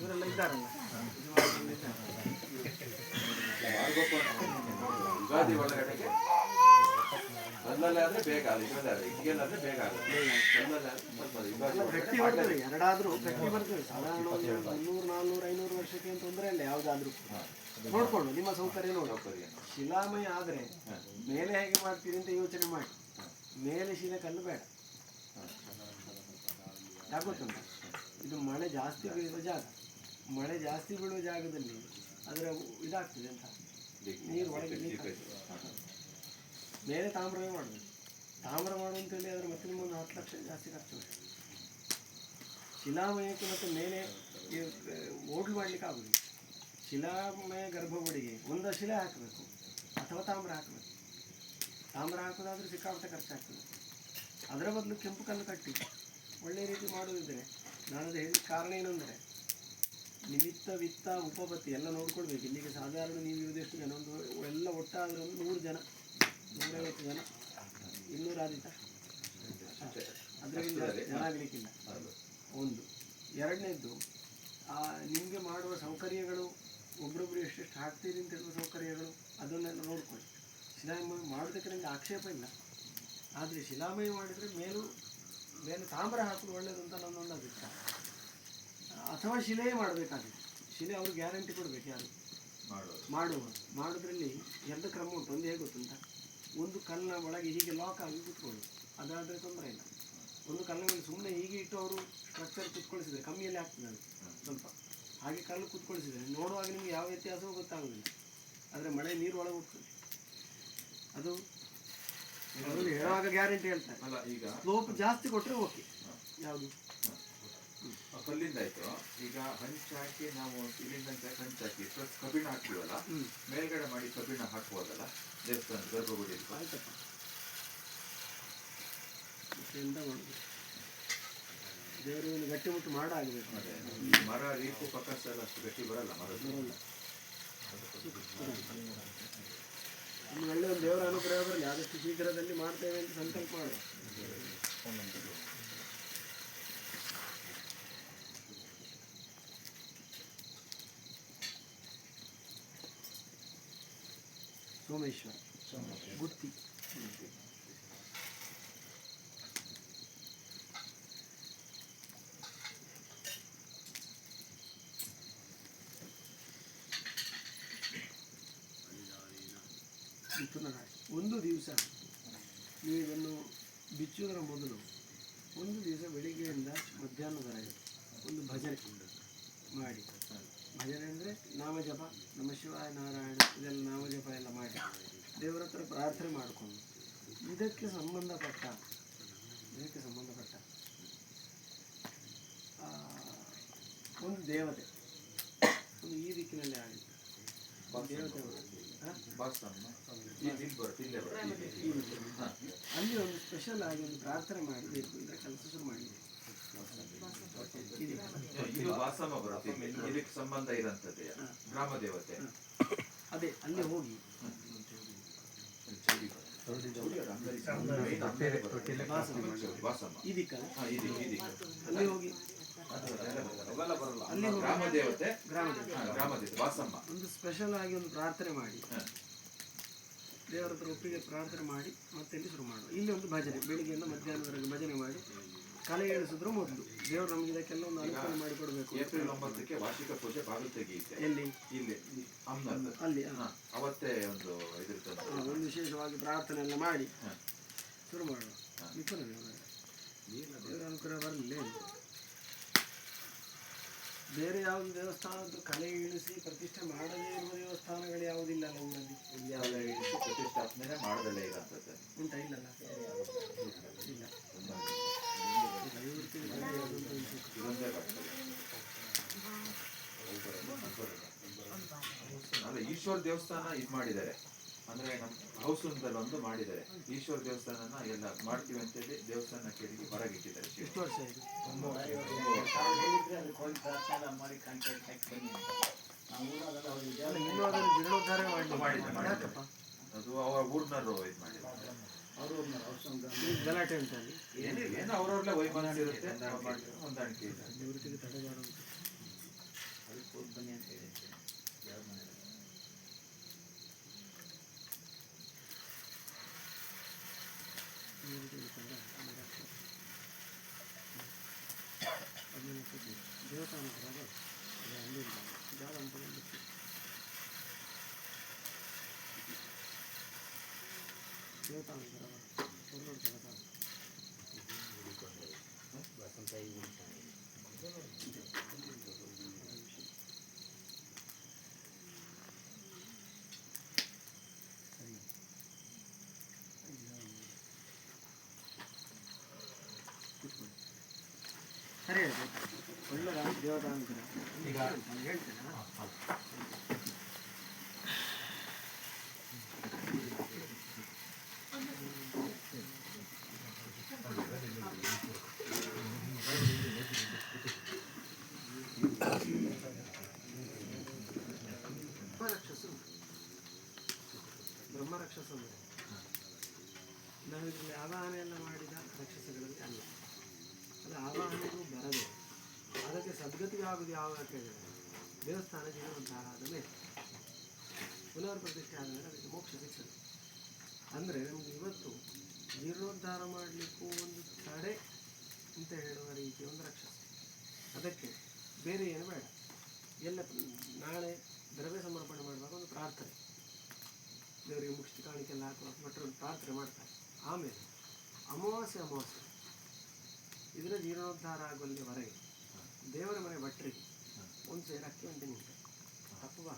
ಇವರೆಲ್ಲ ಇದ್ದಾರಲ್ಲ ಯುಗಾದಿ ಒಳಗಡೆಗೆ ಮೊದಲಲ್ಲೇ ಆದ್ರೆ ಬೇಗ ಯುಗಾದಿ ಆದ್ರೆ ಈಗೆಲ್ಲ ಆದ್ರೆ ಬೇಗ ಆಗಲ್ಲ ಎರಡಾದ್ರೂ ಗಟ್ಟಿ ಬರ್ತದೆ ಸಾಧಾರಣ ಒಂದು ಮುನ್ನೂರು ನಾನ್ನೂರು ಐನೂರು ವರ್ಷಕ್ಕೆ ಏನು ತೊಂದರೆ ಇಲ್ಲ ಯಾವುದಾದ್ರೂ ನೋಡ್ಕೊಂಡು ನಿಮ್ಮ ಸೌಕರ್ಯ ನೋಡಿ. ಶಿಲಾಮಯ ಆದ್ರೆ ಮೇಲೆ ಹೇಗೆ ಮಾಡ್ತೀರಿ ಅಂತ ಯೋಚನೆ ಮಾಡಿ. ಮೇಲೆ ಶಿಲೆ ಕಲ್ಲು ಬೇಡ. ಯಾಕೆ ಗೊತ್ತುಂಟ? ಇದು ಮಳೆ ಜಾಸ್ತಿ ಬೀಳುವ ಜಾಗ. ಮಳೆ ಜಾಸ್ತಿ ಬೀಳುವ ಜಾಗದಲ್ಲಿ ಅದರ ಇದಾಗ್ತದೆ ಅಂತ. ನೀರು ಒಳಗೆ ಬೇರೆ ಮೇಲೆ ತಾಮ್ರವೇ ಮಾಡಬೇಕು ತಾಮ್ರ ಮಾಡುವಂಥೇಳಿ ಅದರ ಮತ್ತೆ ನಿಮ್ಮೊಂದು ಹತ್ತು ಲಕ್ಷ ಜಾಸ್ತಿ ಖರ್ಚು. ಶಿಲಾಮಯಕ್ಕೆ ಮತ್ತು ಮೇಲೆ ಓಡ್ಲು ಮಾಡಲಿಕ್ಕೆ ಆಗುದಿಲ್ಲ. ಶಿಲಾಮಯ ಗರ್ಭಗುಡಿಗೆ ಒಂದು ಶಿಲೆ ಹಾಕಬೇಕು ಅಥವಾ ತಾಮ್ರ ಹಾಕಬೇಕು. ತಾಮ್ರ ಹಾಕೋದಾದ್ರೆ ಸಿಕ್ಕಾಪಟ್ಟೆ ಖರ್ಚಾಗ್ತದೆ ಅದರ ಬದಲು ಕೆಂಪು ಕಲ್ಲು ಕಟ್ಟಿ ಒಳ್ಳೆಯ ರೀತಿ ಮಾಡೋದಿದ್ದರೆ ನಾನದು ಹೇಳಿ ಕಾರಣ ಏನಂದರೆ ನಿಮಿತ್ತ ವಿತ್ತ ಉಪಪತ್ತಿ ಎಲ್ಲ ನೋಡ್ಕೊಳ್ಬೇಕು. ಇಲ್ಲಿಗೆ ಸಾಧಾರಣ ನೀವು ಇರುವುದೆಷ್ಟು ಜನ? ಒಂದು ಎಲ್ಲ ಒಟ್ಟಾದ್ರೆ ಒಂದು ನೂರು ಜನ. ನೂರೈವತ್ತು ಜನ. ಇನ್ನೂರು ಆದಿತ? ಅದರಿಂದ ಜನ ಆಗಲಿಕ್ಕಿಲ್ಲ ಒಂದು. ಎರಡನೇದ್ದು ನಿಮಗೆ ಮಾಡುವ ಸೌಕರ್ಯಗಳು ಒಬ್ರೊಬ್ರು ಎಷ್ಟೆಷ್ಟು ಹಾಕ್ತೀರಿ ಅಂತ ಹೇಳುವ ಸೌಕರ್ಯಗಳು ಅದನ್ನೆಲ್ಲ ನೋಡ್ಕೊಳ್ಳಿ. ಶಿಲಾಮಯ ಮಾಡೋದಕ್ಕೆ ನನಗೆ ಆಕ್ಷೇಪ ಇಲ್ಲ. ಆದರೆ ಶಿಲಾಮಯ ಮಾಡಿದರೆ ಮೇಲೂ ಮೇಲೆ ತಾಮ್ರ ಹಾಕೋದು ಒಳ್ಳೆಯದು ಅಂತ ನನ್ನೊಂದು ಅಭಿಪ್ರಾಯ. ಅಥವಾ ಶಿಲೆಯೇ ಮಾಡಬೇಕಾಗಿದೆ ಶಿಲೆ ಅವರು ಗ್ಯಾರಂಟಿ ಕೊಡಬೇಕು ಯಾರು? ಮಾಡುವ ಮಾಡೋದ್ರಲ್ಲಿ ಎರಡು ಕ್ರಮ ಉಂಟು. ಒಂದು ಹೇಗೆ ಗೊತ್ತುಂಟ? ಒಂದು ಕಲ್ಲಿನ ಒಳಗೆ ಹೀಗೆ ಲಾಕ್ ಆಗಿ ಕೂತ್ಕೊಳ್ಳಿ ಅದಾದರೆ ತೊಂದರೆ ಇಲ್ಲ. ಒಂದು ಕಲ್ಲಿನ ಮೇಲೆ ಸುಮ್ಮನೆ ಹೀಗೆ ಇಟ್ಟು ಅವರು ಸ್ಟ್ರಕ್ಚರ್ ಕುತ್ಕೊಳಿಸಿದರೆ ಕಮ್ಮಿಯಲ್ಲಿ ಆಗ್ತದೆ ಅದು. ಸ್ವಲ್ಪ. ಹಾಗೆ ಕಲ್ಲು ಕೂತ್ಕೊಳಿಸಿದರೆ ನೋಡುವಾಗ ನಿಮಗೆ ಯಾವ ವ್ಯತ್ಯಾಸವೂ ಗೊತ್ತಾಗೋದಿಲ್ಲ. ಆದರೆ ಮಳೆ ನೀರು ಒಳಗೆ ಹೋಗ್ತದೆ. ಅದು ಹೇಳುವಾಗ ಗ್ಯಾರಂಟಿ ಹೇಳ್ತಾರೆ. ಅಲ್ಲ ಈಗ ಸ್ಲೋಪ್ ಜಾಸ್ತಿ ಕೊಟ್ಟರೆ ಓಕೆ ಯಾವುದು? ಆ ಕಲ್ಲಿಂದ ಈಗ ಹಂಚಾಕಿ ಹಾಕಿ ನಾವು ಇಲ್ಲಿಂದ ಹಂಚಾಕಿ ಹಂಚಾಕಿ ಸ್ವಲ್ಪ ಕಬ್ಬಿಣ ಹಾಕ್ತೀವಲ್ಲ ಮೇಲ್ಗಡೆ ಮಾಡಿ ಕಬ್ಬಿಣ ಹಾಕ್ಬೋದಲ್ಲ ದೇವಸ್ಥಾನ ಗರ್ಭಗುಡಿ ದೇವರು ಒಂದು ಗಟ್ಟಿಮುಟ್ಟು ಮಾಡಾಗಬೇಕು. ಅದೇ ಮರ ರೀಪು ಪಕ್ಕಸ್ ಎಲ್ಲ ಅಷ್ಟು ಗಟ್ಟಿ ಬರಲ್ಲ ಮರ ಒಳ್ಳೆ ಒಂದು ದೇವರ ಅನುಗ್ರಹ ಬರಲಿ. ಆದಷ್ಟು ಶೀಘ್ರದಲ್ಲಿ ಮಾಡ್ತೇವೆ ಅಂತ ಸಂಕಲ್ಪ ಮಾಡುವ ಸೋಮೇಶ್ವರ ಗುತ್ತಿ. ಪುನಃ ಒಂದು ದಿವಸ ನೀವು ಇದನ್ನು ಬಿಚ್ಚುವುದರ ಮೊದಲು ಒಂದು ದಿವಸ ಬೆಳಿಗ್ಗೆಯಿಂದ ಮಧ್ಯಾಹ್ನದವರೆಗೆ ಒಂದು ಭಜನೆ ಮಾಡಿ. ಭಜನೆ ಅಂದರೆ ನಾಮಜಪ ನಮ್ಮ ಶಿವಾಯ ನಾರಾಯಣ ಇದೆಲ್ಲ ನಾಮಜಪ ಎಲ್ಲ ಮಾಡಿ ದೇವರ ಹತ್ರ ಪ್ರಾರ್ಥನೆ ಮಾಡಿಕೊಂಡು ಇದಕ್ಕೆ ಸಂಬಂಧಪಟ್ಟ ಇದಕ್ಕೆ ಸಂಬಂಧಪಟ್ಟ ಒಂದು ದೇವತೆ ಒಂದು ಈ ದಿಕ್ಕಿನಲ್ಲಿ ಆಗಿ ದೇವತೆ. ಅಲ್ಲಿ ಒಂದು ಸ್ಪೆಷಲ್ ಆಗಿ ಒಂದು ಪ್ರಾರ್ಥನೆ ಮಾಡಬೇಕು ಇದರ ಕೆಲಸ ಶುರು ಮಾಡಿ ಇದೆ. ವಾಸಮ ಬರುತ್ತೆ. ಇಲ್ಲಿ. ಇದಕ್ಕೆ ಸಂಬಂಧ ಇರಂತದ್ದೇ ಗ್ರಾಮ ದೇವತೆ. ಅದೇ ಅಲ್ಲಿ ಹೋಗಿ. ಅಲ್ಲಿ ಹೋಗಿ. ಗ್ರಾಮ ದೇವತೆ. ಗ್ರಾಮ ದೇವತೆ. ಬಾಸಮ್ಮ ಒಂದು ಸ್ಪೆಷಲ್ ಆಗಿ ಒಂದು ಪ್ರಾರ್ಥನೆ ಮಾಡಿ. ದೇವರ ಹತ್ರ ಒಪ್ಪಿಗೆ ಪ್ರಾರ್ಥನೆ ಮಾಡಿ ಮತ್ತೆ ಇಲ್ಲಿ ಶುರು ಮಾಡುವ ಇಲ್ಲಿ ಒಂದು ಭಜನೆ ಬೆಳಿಗ್ಗೆಯಿಂದ ಮಧ್ಯಾಹ್ನದವರೆಗೆ ಭಜನೆ ಮಾಡಿ. ಕಲೆ ಇಳಿಸಿದ್ರು ಮೊದಲು. ದೇವರು ನಮಗೆ ಇದಕ್ಕೆಲ್ಲ ಒಂದು ಅನುಕೂಲ ಮಾಡಿಕೊಡ್ಬೇಕು ಏಪ್ರಿಲ್ ಒಂಬತ್ತಕ್ಕೆ ವಾರ್ಷಿಕ ಪೂಜೆ ಬಾಗಿಲು ತೆಗೆಯುತ್ತೆ ಎಲ್ಲಿ? ಇಲ್ಲಿ ಅಲ್ಲಿ ಅವತ್ತೇ ಒಂದು ಇದಿರ್ತದೆ ಒಂದು ವಿಶೇಷವಾಗಿ ಪ್ರಾರ್ಥನೆ ಎಲ್ಲ ಮಾಡಿ. ಶುರು ಮಾಡೋಣ ದೇವರ. ಅನುಗ್ರಹ ಬರಲಿ ಬೇರೆ ಯಾವುದು ದೇವಸ್ಥಾನದ್ದು ಕಲೆ ಇಳಿಸಿ ಪ್ರತಿಷ್ಠೆ ಮಾಡದೇ ಇರುವ ದೇವಸ್ಥಾನಗಳು ಯಾವುದಿಲ್ಲ ಅಲ್ಲ ಊರಲ್ಲಿ? ಎಲ್ಲ ಇಳಿಸಿ ಪ್ರತಿಷ್ಠಾಪನೆ ಮಾಡದಲ್ಲೇ ಇರಂತದ್ದು ಉಂಟಾ? ಇಲ್ಲಲ್ಲ ಇಲ್ಲ ದೈವಕ್ಕೆ ಬೇರೆ ಯಾವುದೊಂದು ಉಂಟು. ಇದೊಂದೇ ಬರ್ತದೆ ಅಲ್ಲ ಈಶ್ವರ ದೇವಸ್ಥಾನ ಇದು ಮಾಡಿದ್ದಾರೆ. ಅಂದ್ರೆ ನಮ್ಮ ಹೌಸಂದಲ್ಲಿ ಒಂದು ಮಾಡಿದ್ದಾರೆ. ಈಶ್ವರ ದೇವಸ್ಥಾನನ ಎಲ್ಲ ಮಾಡ್ತೀವಿ ಅಂತ ಹೇಳಿ ದೇವಸ್ಥಾನ ಕೇಳಿ ಹೊರಗಿಟ್ಟಿದ್ದಾರೆ. ಎಷ್ಟು ವರ್ಷ ಮಾಡಿದ್ದಾರೆ, ಯಾಕಪ್ಪ? ಅದು ಅವರ ಊರ್ನರು ಇದು ಮಾಡಿದ್ದಾರೆ. ಗಲಾಟೆ ಏನಿಲ್ಲ ಏನೋ ಅವ್ರವ್ರಲ್ಲೇ ಇರುತ್ತೆ ಹೊಂದಾಣಿಕೆ ಇದೆ. ಮಾಡುವುದು దేవతానం కదా అది అన్ని జాతం పడింది దేవతానం కదా పొందుడు కదా వసంత ಸರಿ ದೇವತಾನುಗ್ರಹ ಈಗ ನಾನು ಹೇಳ್ತೇನೆ ಬ್ರಹ್ಮರಕ್ಷಸರು ಬ್ರಹ್ಮರಕ್ಷಸರು ನಾವು ಇದರಲ್ಲಿ ಆವಾಹನೆ ಎಲ್ಲ ಮಾಡಿದ ರಕ್ಷಸಗಳಲ್ಲಿ ಅಲ್ಲ ಅದು ಆವಾಹನೆಗೂ ಬರದೆ ಅದಕ್ಕೆ ಸದ್ಗತಿಯಾಗುವುದು ಯಾವಾಗ ಕೇಳಿದರೆ ದೇವಸ್ಥಾನ ಜೀವನೋದ್ಧಾರ ಆದ ಮೇಲೆ ಪುನರ್ ಪ್ರತಿಷ್ಠೆ ಆದ ಮೇಲೆ ಅದಕ್ಕೆ ಮೋಕ್ಷ ಸಿಗ್ತದೆ. ಅಂದರೆ ನಮಗೆ ಇವತ್ತು ಜೀರ್ಣೋದ್ಧಾರ ಮಾಡಲಿಕ್ಕೂ ಒಂದು ತಡೆ ಅಂತ ಹೇಳುವ ರೀತಿಯ ಒಂದು ರಕ್ಷಣೆ. ಅದಕ್ಕೆ ಬೇರೆ ಏನು ಬೇಡ. ಎಲ್ಲ ನಾಳೆ ದ್ರವ್ಯ ಸಮರ್ಪಣೆ ಮಾಡುವಾಗ ಒಂದು ಪ್ರಾರ್ಥನೆ. ದೇವರಿಗೆ ಮುಕ್ತಿ ಕಾಣಿಕೆಲ್ಲ ಹಾಕುವ ಮಟ್ಟೊಂದು ಪ್ರಾರ್ಥನೆ ಮಾಡ್ತಾರೆ. ಆಮೇಲೆ ಅಮಾವಾಸ್ಯೆ ಅಮಾವಾಸ್ಯೆ. ಇದರ ಜೀರ್ಣೋದ್ಧಾರ ಆಗುವಲ್ಲಿವರೆಗೆ ದೇವರ ಮನೆ ಭಟ್ರಿಗೆ ಒಂದು ಸೇರು ಅಕ್ಕಿ ಒಂದು ತೆಂಗಿನಕಾಯಿ. ತಪ್ಪು ಬಾ.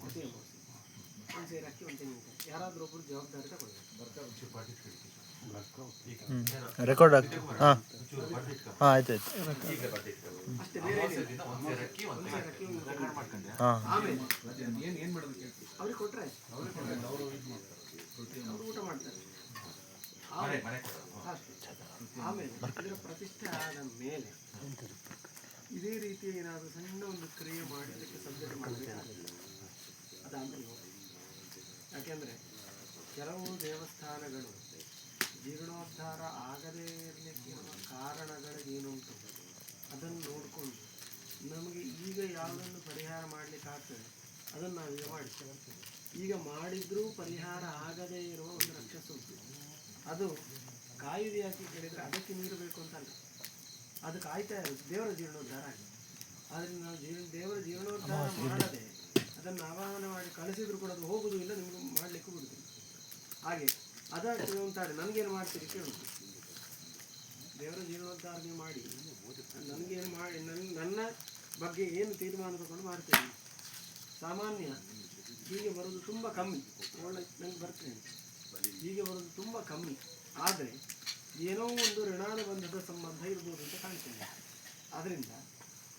ಪ್ರತಿ ಅಮಾವಾಸ್ಯೆ. ಒಂದು ಸೇರು ಅಕ್ಕಿ ಒಂದು ತೆಂಗಿನಕಾಯಿ. ಯಾರಾದರೂ ಒಬ್ಬರು ಜವಾಬ್ದಾರಿ ತಗೊಳ್ಬೇಕು. ರೆಕಾರ್ಡ್ ಆಗ್ತದೆ ಹಾಂ. ಹಾಂ ಆಯ್ತು ಆಯ್ತು. ಅಷ್ಟೇ ಬೇರೆ ಏನಿಲ್ಲ. ಹಾಂ. ಆಮೇಲೆ ಅವ್ರಿಗೆ ಕೊಟ್ಟರೆ ಅವರು ಊಟ ಮಾಡ್ತಾರೆ. ಅಷ್ಟೇ. ಆಮೇಲೆ ಇದರ ಪ್ರತಿಷ್ಠೆ ಆದ ಮೇಲೆ ಇದೇ ರೀತಿ ಏನಾದರೂ ಸಣ್ಣ ಒಂದು ಕ್ರಿಯೆ ಮಾಡಲಿಕ್ಕೆ ಅದಕ್ಕೆ ಸಬ್ಜೆಕ್ಟ್ ಯಾಕೆಂದರೆ ಯಾಕೆಂದ್ರೆ ಕೆಲವು ದೇವಸ್ಥಾನಗಳು ಜೀರ್ಣೋದ್ಧಾರ ಆಗದೇ ಇರಲಿಕ್ಕೆ ಕಾರಣಗಳು ಏನುಂಟು ಅದನ್ನು ನೋಡಿಕೊಂಡು ನಮಗೆ ಈಗ ಯಾವುದನ್ನು ಪರಿಹಾರ ಮಾಡಲಿಕ್ಕೆ ಆಗ್ತದೆ ಅದನ್ನು ನಾವೀಗ ಮಾಡಿಸ್ತೇವೆ ಈಗ ಮಾಡಿದರೂ ಪರಿಹಾರ ಆಗದೇ ಇರುವ ಒಂದು ರಾಕ್ಷಸ ಅದು ಕಾಯುವುದು ಯಾಕೆ ಕೇಳಿದರೆ ಅದಕ್ಕೆ ನೀರು ಬೇಕು ಅಂತಲ್ಲ ಅದು ಕಾಯ್ತಾ ಇರೋದು. ದೇವರ ಜೀರ್ಣೋದ್ಧಾರ ಆಗಿ ಆದ್ದರಿಂದ ನಾವು ಜೀವನ ದೇವರ ಜೀರ್ಣೋದ್ಧಾರ ಮಾಡದೆ ಅದನ್ನು ಆವಾಹನ ಮಾಡಿ ಕಳಿಸಿದ್ರು ಕೂಡ ಅದು ಹೋಗುದು ಇಲ್ಲ ನಿಮಗೆ ಮಾಡಲಿಕ್ಕೂ ಬಿಡುದಿಲ್ಲ. ಹಾಗೆ ಅದಾಗ್ತದೆ ಅಂತಾರೆ ನನಗೇನು ಮಾಡ್ತೀರಿ ಕೇಳುದು ದೇವರ ಜೀರ್ಣೋದ್ಧಾರ ನೀವು ಮಾಡಿ. ನನಗೇನು ಮಾಡಿ ನನ್ನ ನನ್ನ ಬಗ್ಗೆ ಏನು ತೀರ್ಮಾನ ತಗೊಂಡು ಮಾಡ್ತೇನೆ. ಸಾಮಾನ್ಯ ಹೀಗೆ ಬರೋದು ತುಂಬ ಕಮ್ಮಿ. ಒಳ್ಳೆ ನಂಗೆ ಬರ್ತೇನೆ. ಹೀಗೆ ಬರೋದು ತುಂಬ ಕಮ್ಮಿ. ಆದರೆ ಏನೋ ಒಂದು ಋಣಾನುಬಂಧದ ಸಂಬಂಧ ಇರ್ಬೋದು ಅಂತ ಕಾಣ್ತೇನೆ. ಆದ್ದರಿಂದ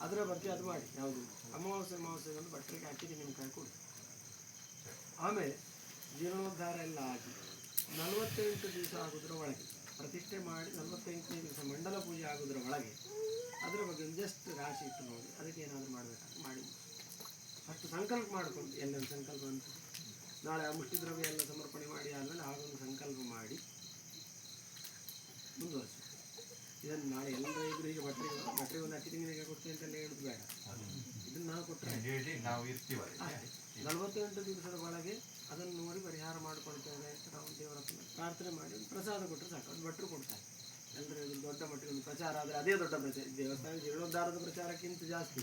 ಅದರ ಬಗ್ಗೆ ಅದು ಮಾಡಿ. ಯಾವುದು? ಅಮಾವಾಸ್ಯೆ ಬಟ್ಟೆಗೆ ಭಟ್ರಿಗೆ ನಿಮ್ಮ ಕೈ ಕೊಡಿ. ಆಮೇಲೆ ಜೀರ್ಣೋದ್ಧಾರ ಎಲ್ಲ ಆಗಿ ನಲವತ್ತೆಂಟು ದಿವಸ ಆಗೋದ್ರ ಒಳಗೆ, ಪ್ರತಿಷ್ಠೆ ಮಾಡಿ ನಲವತ್ತೆಂಟನೇ ದಿವಸ ಮಂಡಲ ಪೂಜೆ ಆಗೋದ್ರ ಒಳಗೆ ಅದರ ಬಗ್ಗೆ ಜಸ್ಟ್ ರಾಶಿ ಇಟ್ಟು ನೋಡಿ. ಅದಕ್ಕೆ ಏನಾದರೂ ಮಾಡಬೇಕಂತ ಮಾಡಿ. ಅಷ್ಟು ಸಂಕಲ್ಪ ಮಾಡಿಕೊಂಡು ಎಲ್ಲೊಂದು ಸಂಕಲ್ಪ ಅಂತ? ನಾಳೆ ಆ ಮುಷ್ಟಿ ದ್ರವ್ಯ ಎಲ್ಲ ಸಮರ್ಪಣೆ ಮಾಡಿ ಆದಮೇಲೆ ಹಾಗೊಂದು ಸಂಕಲ್ಪ ಮಾಡಿ. ಮುಂದುವರಿಸಿ ಇದನ್ನು ನಾಳೆ ಎಲ್ಲರೂ ಇದ್ರು ಈಗ ಭಟ್ರಿಗೆ ಭಟ್ರಿಗೆ ಒಂದು ಅಕ್ಕಿ ತಿಂಗಳಿಗೆ ಕೊಡ್ತೀವಿ ಅಂತೆಲ್ಲ ಹೇಳೋದು ಬೇಡ. ಇದನ್ನು ನಾವು ಕೊಟ್ಟರೆ ಹೇಳಿ ನಾವು ಇರ್ತೀವಿ ನಲವತ್ತೆಂಟು ದಿವಸದ ಒಳಗೆ ಅದನ್ನು ನೋಡಿ ಪರಿಹಾರ ಮಾಡಿಕೊಳ್ತೇವೆ ಅಂತ ನಾವು ದೇವರ ಪ್ರಾರ್ಥನೆ ಮಾಡಿ ಒಂದು ಪ್ರಸಾದ ಕೊಟ್ಟರೆ ಸಾಕು. ಅದು ಭಟ್ರು ಕೊಡ್ತಾರೆ. ಎಲ್ಲರೂ ಇದು ದೊಡ್ಡ ಮಟ್ಟಿಗೆ ಒಂದು ಪ್ರಚಾರ ಆದರೆ ಅದೇ ದೊಡ್ಡ ಪ್ರಚಾರ. ದೇವಸ್ಥಾನ ಜೀರ್ಣೋದ್ಧಾರದ ಪ್ರಚಾರಕ್ಕಿಂತ ಜಾಸ್ತಿ.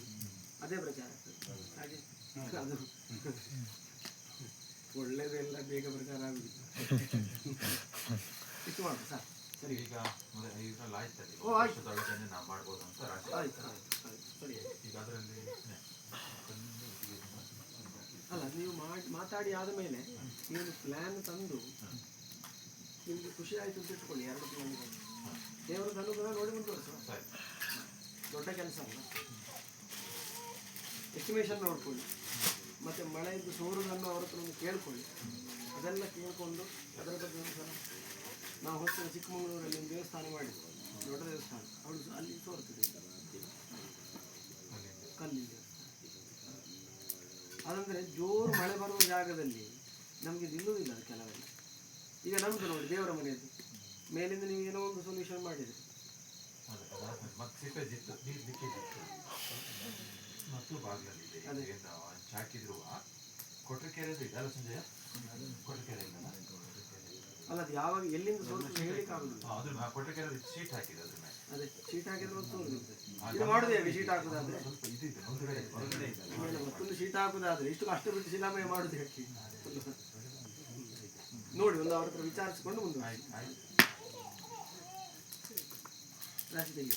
ಅದೇ ಪ್ರಚಾರ. ಹಾಗೆ ಅದು. ಒಳ್ಳೇದೆಲ್ಲ ಬೇಗ ಪ್ರಚಾರ ಆಗುದಿಲ್ಲ. ಮಾಡುದು ಸಾಕು. ಸರಿ ಈಗ ಇದ್ರಲ್ಲಿ ಆಯ್ತಲ್ಲ ಓ, ಆಯ್ತು. ವರ್ಷದೊಳಗನೆ ನಾವು ಮಾಡ್ಬೋದು ಅಂತ ರಾಶಿ ಆಯ್ತು ಆಯ್ತು ಆಯ್ತು ಸರಿ ಈಗ ಅದರಲ್ಲಿ ಅಲ್ಲ ನೀವು ಮಾಡಿ ಮಾತಾಡಿ ಆದಮೇಲೆ ನೀವು ಪ್ಲ್ಯಾನ್ ತಂದು ನಿಮಗೆ ಖುಷಿ ಆಯಿತು ಅಂತ ಇಟ್ಕೊಳ್ಳಿ ಎರಡು ಪ್ಲ್ಯಾನ್ ದೇವರದ ಅನುಗ್ರಹ ನೋಡಿ ಮುಂದುವರಿಸುವ ಸರಿ ದೊಡ್ಡ ಕೆಲಸ ಅಲ್ಲ. ಎಸ್ಟಿಮೇಷನ್ ನೋಡ್ಕೊಳ್ಳಿ. ಮತ್ತು ಮಳೆಯಿಂದ ಸೋರುದನ್ನು ಅವ್ರ ಹತ್ರ ಕೇಳ್ಕೊಳ್ಳಿ. ಅದೆಲ್ಲ ಕೇಳಿಕೊಂಡು ಅದರ ಬಗ್ಗೆ ಒಂದು ಸಲ ನಾವು ಹೋಗ್ತೇವೆ ಚಿಕ್ಕಮಗಳೂರಲ್ಲಿ ಒಂದು ದೇವಸ್ಥಾನ ಮಾಡಿದ್ವಿ. ದೊಡ್ಡ ದೇವಸ್ಥಾನ. ಅವಳು ಅಲ್ಲಿ ತೋರ್ತದೆ ಕಲ್ಲಿನ ಅದಂದರೆ ಜೋರು ಮಳೆ ಬರುವ ಜಾಗದಲ್ಲಿ ನಮಗೆ ನಿಲ್ಲುವುದಿಲ್ಲ ಅದು ಕೆಲವೆಲ್ಲ ಈಗ ನಮ್ದು ನೋಡಿ ದೇವರ ಮನೆಯದ್ದು ಮೇಲಿಂದ ನೀವು ಏನೋ ಒಂದು ಸೊಲ್ಯೂಷನ್ ಮಾಡಿದ್ರಿ. ಮತ್ತೆ ಬಾಗಿಲಲ್ಲಿದೆ. ಅದೇ. ಏನು ಹಂಚ್ ಹಾಕಿದ್ರು ಕೊಟ್ಟಕೆರೆದು ಇದೆ ಅಲ್ಲ ಸಂಜಯ ಕೊಟ್ಟಕೆರೆ ಇಲ್ಲಲ್ಲ ಅಲ್ಲ ಅದು ಯಾವಾಗ ಎಲ್ಲಿಂದ ಸೋರ್ಸ್ ಹೇಳಿಕ್ಕೆ ಆಗುದಿಲ್ಲ. ಅದ್ರ ಕೊಟ್ಟಕೆರೆ ಶೀಟ್ ಹಾಕಿದೆ ಅದ್ರ ಮೇಲೆ. ಅದೇ ಶೀಟ್ ಹಾಕಿದ್ರೆ ಇದು ಮಾಡುದು ಹೇಗೆ ಶೀಟ್ ಹಾಕುದಾದ್ರೆ? ಆಮೇಲೆ ಮತ್ತೊಂದು ಶೀಟ್ ಹಾಕೋದಾದ್ರೆ ಇಷ್ಟು ಕಷ್ಟ ಬಿಟ್ಟು ಶಿಲಾಮಯ ಮಾಡುದು ಹೇಳಿ ನೋಡಿ ಒಂದು ಅವ್ರ ಹತ್ರ ವಿಚಾರಿಸಿಕೊಂಡು ಮುಂದೆ ರಾಶಿ ತೆಗಿ